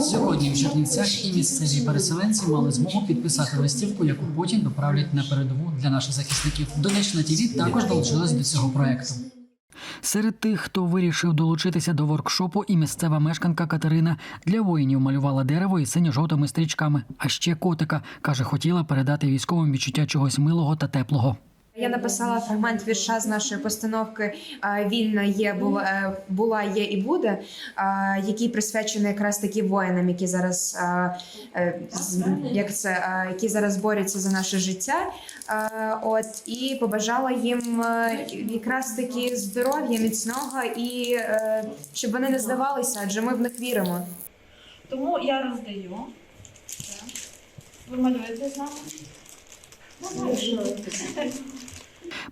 Сьогодні в Чернівцях і місцеві переселенці мали змогу підписати листівку, яку потім доправлять на передову для наших захисників. Донечна ТІВІ також долучилась до цього проекту. Серед тих, хто вирішив долучитися до воркшопу, і місцева мешканка Катерина для воїнів малювала дерево і синьо-жовтими стрічками. А ще котика каже, хотіла передати військовим відчуття чогось милого та теплого. Я написала фрагмент вірша з нашої постановки Вільна є була, е, була, є і буде, е, який присвячений якраз таки воїнам, які зараз е, як це, які зараз борються за наше життя. От і побажала їм е, якраз таки здоров'я міцного і щоб вони не здавалися, адже ми в них віримо. Тому я роздаю. Ви малюєте з нами?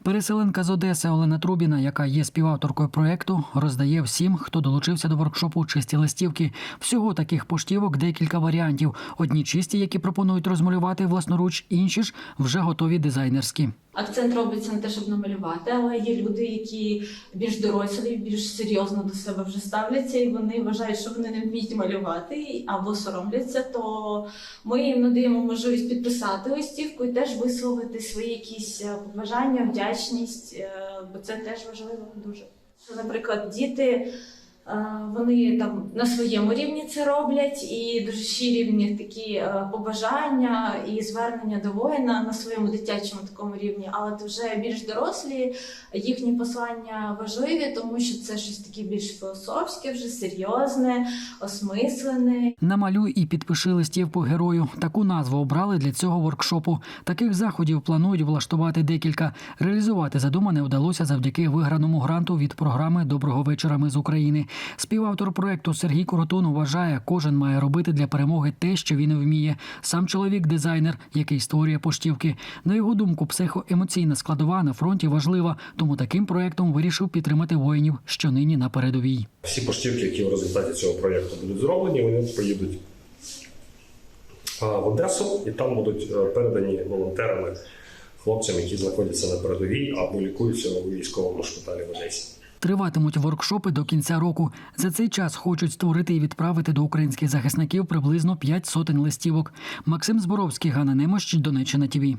Переселенка з Одеси Олена Трубіна, яка є співавторкою проекту, роздає всім, хто долучився до воркшопу чисті листівки. Всього таких поштівок декілька варіантів. Одні чисті, які пропонують розмалювати власноруч, інші ж вже готові дизайнерські. Акцент робиться на те, щоб намалювати, але є люди, які більш дорослі, більш серйозно до себе вже ставляться, і вони вважають, що вони не вміють малювати або соромляться. То ми їм надаємо можливість підписати листівку і теж висловити свої якісь е, побажання, вдячність, е, бо це теж важливо дуже. Наприклад, діти. Е, Вони там на своєму рівні це роблять, і дуже щирі такі е, побажання і звернення до воїна на своєму дитячому такому рівні. Але вже більш дорослі їхні послання важливі, тому що це щось таке більш філософське, вже серйозне, осмислене. Намалюй і підпиши листівку герою. Таку назву обрали для цього воркшопу. Таких заходів планують влаштувати декілька. Реалізувати задумане вдалося завдяки виграному гранту від програми Доброго вечора. Ми з України. Співавтор проекту Сергій Коротун вважає, кожен має робити для перемоги те, що він вміє. Сам чоловік дизайнер, який створює поштівки. На його думку, психоемоційна складова на фронті важлива, тому таким проектом вирішив підтримати воїнів, що нині на передовій. Всі поштівки, які в результаті цього проєкту будуть зроблені, вони поїдуть в Одесу і там будуть е, передані волонтерами хлопцям, які знаходяться на передовій або лікуються у військовому шпиталі в Одесі. Триватимуть воркшопи до кінця року. За цей час хочуть створити і відправити до українських захисників приблизно п'ять сотень листівок. Максим Зборовський, Ганна Немощ, Донеччина ТІВІ.